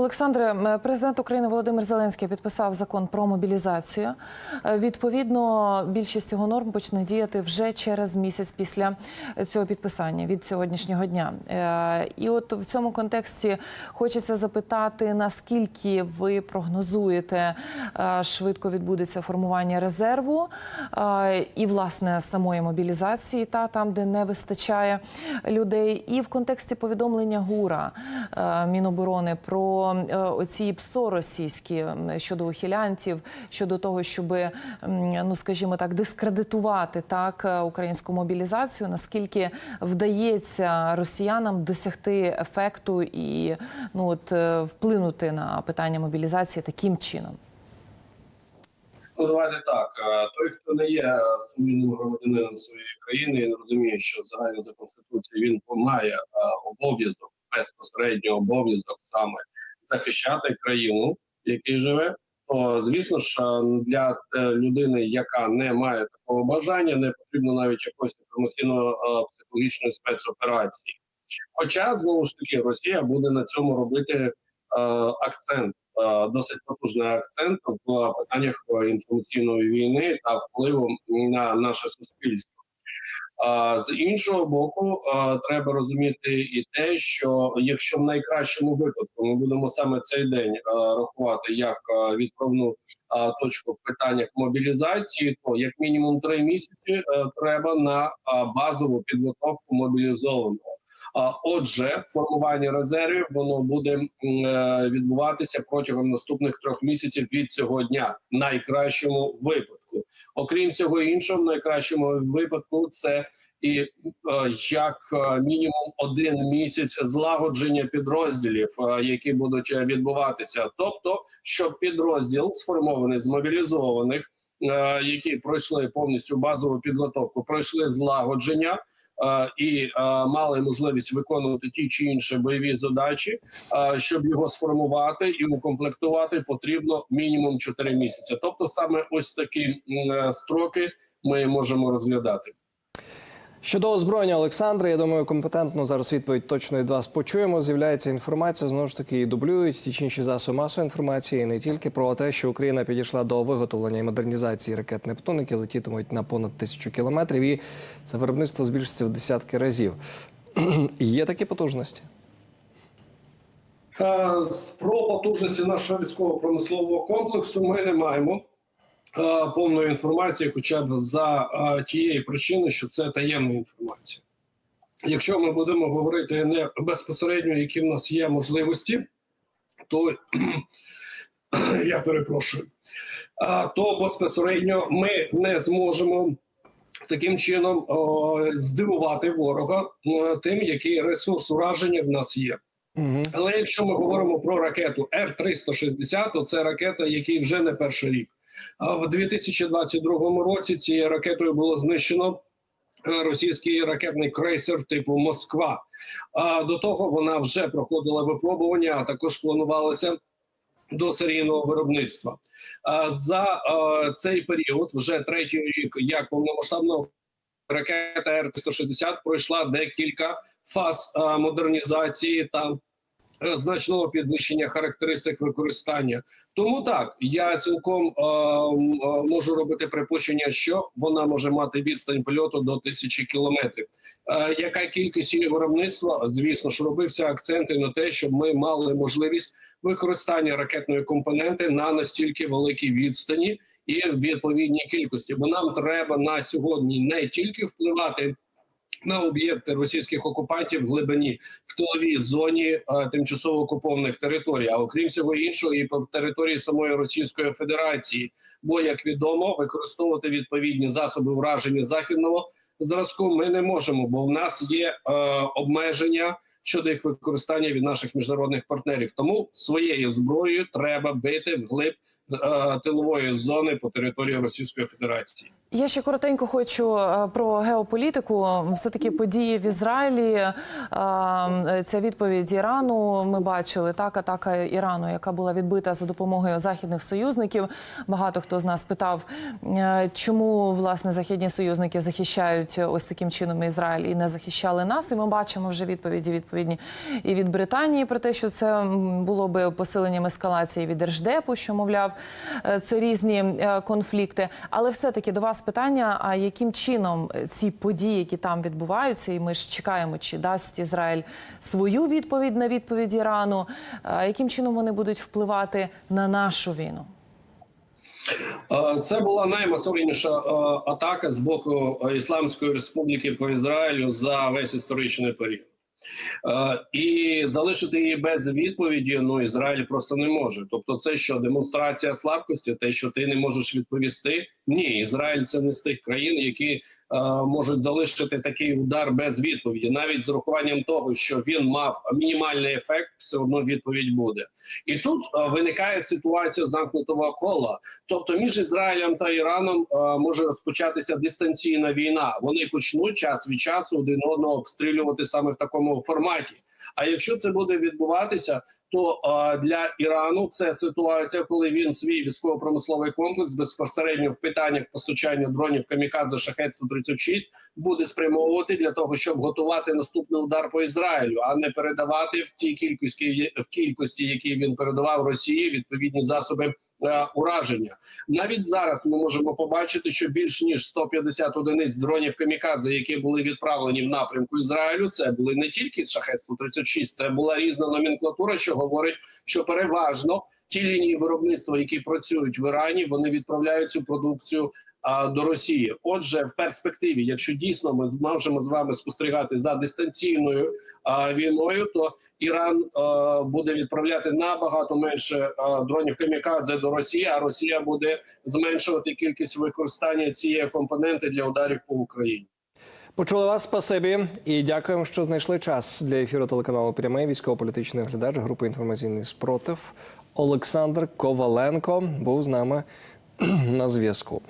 Олександре, президент України Володимир Зеленський підписав закон про мобілізацію. Е, Відповідно, більшість цього норм почне діяти вже через місяць після цього підписання від сьогоднішнього дня. Е, І от в цьому контексті хочеться запитати, наскільки ви прогнозуєте, е, швидко відбудеться формування резерву і власне самої мобілізації, та там, де не вистачає людей, і в контексті повідомлення ГУРа Міноборони про е, оці ПСО російські щодо ухилянтів, щодо того, щоб ну скажімо так, дискредитувати так е, українську мобілізацію. Наскільки вдається росіянам досягти ефекту і ну от е, вплинути на питання мобілізації таким чином? Ну, давайте так. Той, хто не є сумлінним громадянином своєї країни, і не розуміє, що загально за конституцією він має обов'язок, безпосередньо обов'язок саме захищати країну, в якій живе. То звісно ж е, для е, людини, яка не має такого бажання, не потрібно навіть якоїсь інформаційно-психологічної спецоперації. Хоча знову ж таки Росія буде на цьому робити е, акцент е, досить потужний акцент в питаннях е, інформаційної війни та впливу на наше суспільство. З іншого боку, треба розуміти і те, що якщо в найкращому випадку ми будемо саме цей день рахувати як відправну точку в питаннях мобілізації, то як мінімум три місяці е, треба на базову підготовку мобілізованого. А отже, формування резервів воно буде е, відбуватися протягом наступних трьох місяців від цього дня, найкращому випадку. Окрім всього іншого, в найкращому випадку це і е, як е, мінімум один місяць злагодження підрозділів, е, які будуть відбуватися. Тобто, щоб підрозділ сформований з мобілізованих, які пройшли повністю базову підготовку, пройшли злагодження і е, мали можливість виконувати ті чи інші бойові задачі. е, Щоб його сформувати і укомплектувати, потрібно мінімум 4 місяці. Тобто, саме ось такі е, строки ми можемо розглядати. Щодо озброєння Олександра, я думаю, компетентно зараз відповідь точно від вас почуємо. З'являється інформація, знову ж таки, і дублюють ті інші засоби масової інформації, і не тільки про те, що Україна підійшла до виготовлення і модернізації ракет Нептун, які летітимуть на понад тисячу кілометрів, і це виробництво збільшиться в десятки разів. Є такі потужності. Е, Про потужності нашого військово-промислового комплексу ми не маємо повної інформації, хоча б за е, тієї причини, що це таємна інформація. Якщо ми будемо говорити не безпосередньо, які в нас є можливості, то я перепрошую, то безпосередньо ми не зможемо таким чином здивувати ворога е, тим, який ресурс ураження в нас є. Угу. Але якщо ми говоримо про ракету Р-360, то це ракета, який вже не перший рік. В 2022 році цією ракетою було знищено е, російський ракетний крейсер типу Москва. А до того вона вже проходила випробування, а також планувалася до серійного виробництва. А за е, цей період, вже третій рік, як повномасштабного ракета Р-360 пройшла декілька фаз е, модернізації та значного підвищення характеристик використання. Тому так я цілком е, е, можу робити припущення, що вона може мати відстань польоту до тисячі кілометрів. Е, яка кількість її виробництва? Звісно ж, робився акценти на те, щоб ми мали можливість використання ракетної компоненти на настільки великій відстані і в відповідній кількості. Бо нам треба на сьогодні не тільки впливати на об'єкти російських окупантів в глибині в тиловій зоні е, тимчасово окупованих територій, а окрім всього іншого, і по території самої Російської Федерації. Бо, як відомо, використовувати відповідні засоби враження західного зразку ми не можемо, бо в нас є е, обмеження щодо їх використання від наших міжнародних партнерів. Тому своєю зброєю треба бити вглиб тилової зони по території Російської Федерації. Я ще коротенько хочу е, про геополітику. Все таки події в Ізраїлі. е, Ця відповідь Ірану. Ми бачили так, атака Ірану, яка була відбита за допомогою західних союзників. Багато хто з нас питав, е, чому власне західні союзники захищають ось таким чином Ізраїль і не захищали нас. І ми бачимо вже відповіді відповідні і від Британії про те, що це було би посиленням ескалації від держдепу, що мовляв, е, це різні е, конфлікти. Але все-таки до вас питання: а яким чином е, ці події, які там відбуваються, і ми ж чекаємо, чи дасть Ізраїль свою відповідь на відповідь Ірану, е, яким чином вони будуть впливати на нашу війну? Е, Це була наймасовніша е, атака з боку е, Ісламської Республіки по Ізраїлю за весь історичний період. Е, І залишити її без відповіді ну Ізраїль просто не може. Тобто, це що демонстрація слабкості, те, що ти не можеш відповісти. Ні, Ізраїль це не з тих країн, які е, можуть залишити такий удар без відповіді, навіть з урахуванням того, що він мав мінімальний ефект, все одно відповідь буде. І тут е, виникає ситуація замкнутого кола. Тобто між Ізраїлем та Іраном е, може розпочатися дистанційна війна. Вони почнуть час від часу один одного обстрілювати саме в такому форматі. А якщо це буде відбуватися, то а, для Ірану це ситуація, коли він свій військово-промисловий комплекс безпосередньо в питаннях постачання дронів камікадзе шахет 136 буде спрямовувати для того, щоб готувати наступний удар по Ізраїлю, а не передавати в тій кількості в кількості, які він передавав Росії, відповідні засоби. Е, Ураження. Навіть зараз ми можемо побачити, що більш ніж 150 одиниць дронів камікадзе, які були відправлені в напрямку Ізраїлю, це були не тільки шахет 136 це була різна номенклатура, що говорить, що переважно ті лінії виробництва, які працюють в Ірані, вони відправляють цю продукцію до Росії. Отже, в перспективі, якщо дійсно ми можемо з вами спостерігати за дистанційною а, війною, то Іран а, буде відправляти набагато менше а, дронів камікадзе до Росії, а Росія буде зменшувати кількість використання цієї компоненти для ударів по Україні. Почули вас, спасибі, і дякуємо, що знайшли час для ефіру телеканалу Прямий військово-політичний оглядач групи інформаційний спротив Олександр Коваленко був з нами на зв'язку.